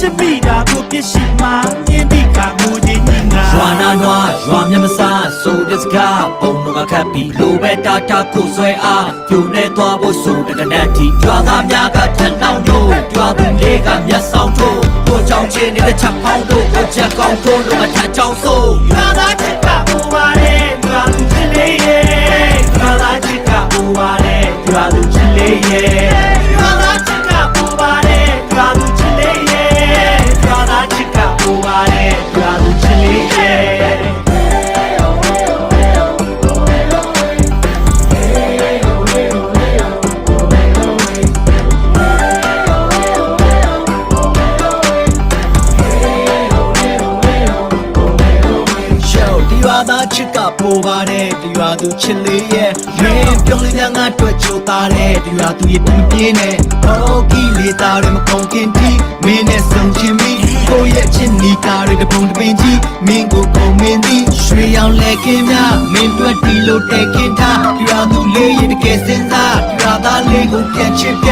Should be that good, you see my စကားပုံတော့ခတ်ပြီးလိုပဲတာတာကိုဆွဲအားကျုံနေသွားဖို့ဆိုတကနတ်တီကြွာသားများကထက်နှောင်းတို့ကြွာသူလေးကမျက်စောင်းတို့ကိုကြောင်ချင်းနေတဲ့ချက်ပေါင်းတို့ကိုချက်ကောင်းတို့တို့အထက်ကြောင်ဆိုကြွာသားချစ် ချစ်ကပိုပါတယ်ဒီရွာသူချစ်လေးရဲ့မင်းပြုံးလေးများငါတွေ့ချိုသားတယ်ဒီရွာသူရဲ့ပြင်းပြင်းနဲ့ဟောကီလေးသားရမကုန်ခင်တီမင်းနဲ့ဆုံချင်းမီကိုရဲ့ချစ်နီကားတွေတပုံတပင်ကြီးမင်းကိုကုန်မင်းသည်ရွှေရောင်လက်ကင်းများမင်းတွေ့တီလို့တဲ့ခင်ထားဒီရွာသူလေးရဲ့တကယ်စင်စားဒီရွာသားလေးကိုပြန်ချစ်ပြ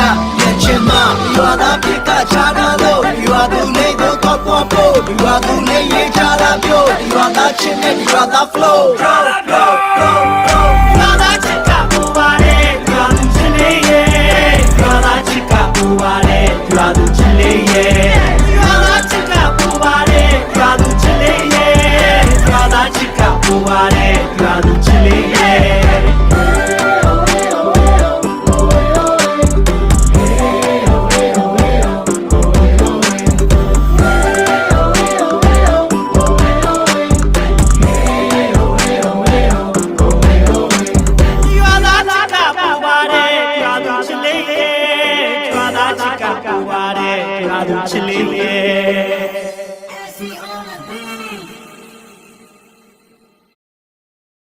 ဒီရွာသူလေးရဲ့ချာတာပြောဒီရွာသားချစ်နဲ့ဒီရွာသား flow flow flow flow flow ရွာသားချစ်ကပူပါတယ်ရွာသူချစ်လေးရဲ့ရွာသားချစ်ကပူပါတယ်ရွာသူချစ်လေးရဲ့ရွာသားချစ်ကပူပါတယ်ရွာသူချစ်လေးရဲ့ရွာသားချစ်ကပူပါ chile, chwa da chika kuare, chwa.